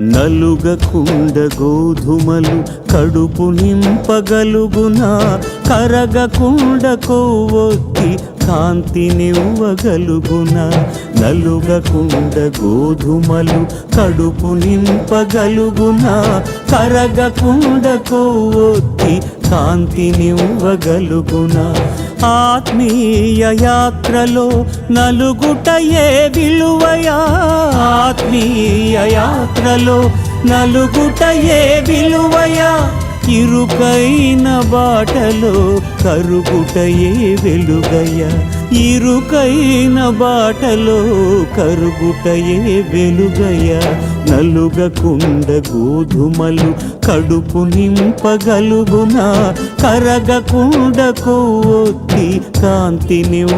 నలుగకుండ గోధుమలు కడుపు నింపగలుగునా కరగకుండ కొవ్వొత్తి కాంతినివ్వగలుగునా నలుగకుండ గోధుమలు కడుపు నింపగలుగునా కరగకుండ కొవ్వొత్తి కాంతినివ్వగలుగునా ఆత్మీయ యాత్రలో నలుగుటయే విలువయా? ఆత్మీయ యాత్రలో నలుగుట ఏ విలువయా? ఇరుకైన బాటలో కరుగుటయే వెలుగయ్య. ఇరుకైన బాటలో కరుగుటయే వెలుగయ్య. నలుగకుండ గోధుమలు కడుపు నింపగలుగునా. కరగకుండ కొత్తి కాంతినివ్వగలుగునా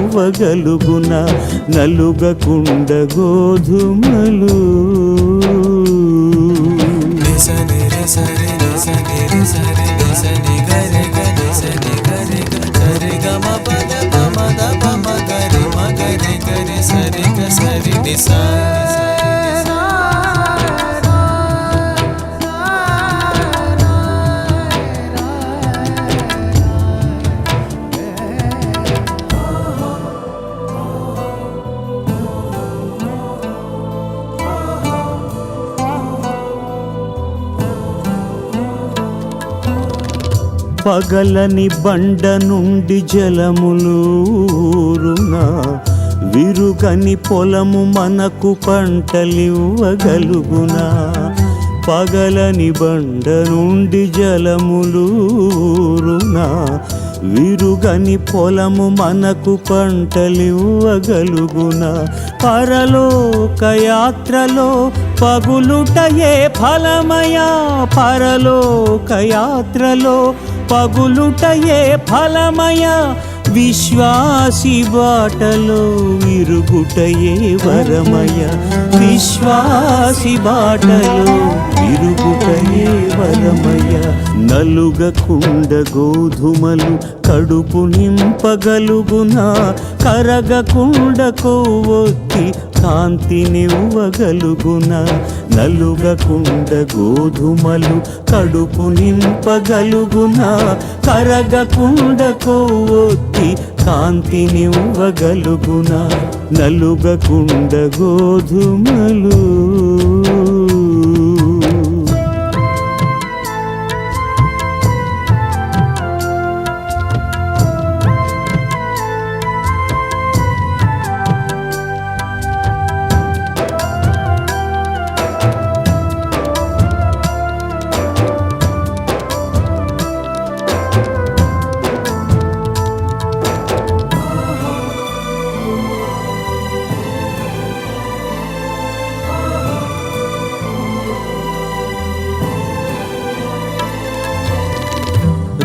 నలుగకుండ గోధుమలు. సరే సరే నిసని రిసని నిసని గరి గరి సని గరి గరి గమ పద పమద పమ గరి మగరి గరి సరి గ సరి నిసా పగలని బండ నుండి జలములూరునా విరుగని పొలము మనకు పంటలివ్వగలుగునా? పగలని బండ నుండి జలములూరునా విరుగని పొలము మనకు పంటలివ్వగలుగునా? పరలోక యాత్రలో పగులుటయే ఫలమయా? పరలోక యాత్రలో పగులుటయే ఫలమయ? విశ్వాసి బాటలో విరుగుటయే వరమయ? విశ్వాసి బాటలో విరుగుటయే నలుగకుండ గోధుమలు కడుపు నింపగలుగునా? కరగకుండ కొవ్వొత్తి కాంతినివ్వగలుగున నలుగకుండ గోధుమలు కడుపు నింపగలుగున? కరగకుండ కొవ్వొత్తి కాంతినివ్వగలుగున నలుగకుండ గోధుమలు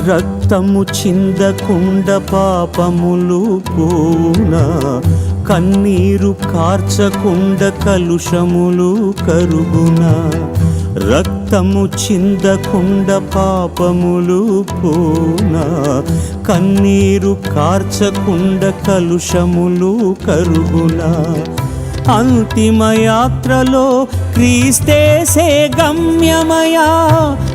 రక్తము చిందకుండ పాపములు పోనా కన్నీరు కార్చకుండ కలుషములు కరుగునా. రక్తము చిందకుండ పాపములు పోనా కన్నీరు కార్చకుండ కలుషములు కరుగునా. అంతిమయాత్రలో క్రీస్తేసే గమ్యమయా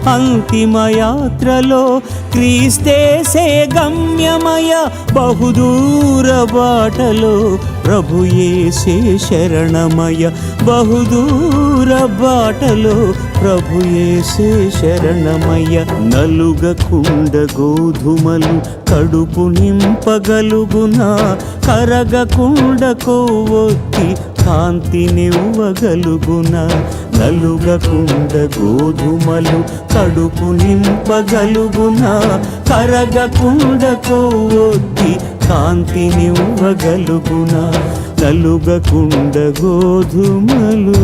అంతిమ యాత్రలో క్రీస్తేసే గమ్యమయ బహుదూర బాటలో ప్రభుయేసే శరణమయ బహుదూర బాటలో ప్రభుయేసే శరణమయ నలుగకుండ గోధుమలు కడుపు నింపగలుగునా కరగకుండ కొవ్వొత్తి కాంతినివ్వగలుగునా నలుగకుండ గోధుమలు కడుపు నింపగలుగునా కరగకుండ కొవ్వొత్తి కాంతినివ్వగలుగునా నలుగకుండ గోధుమలు.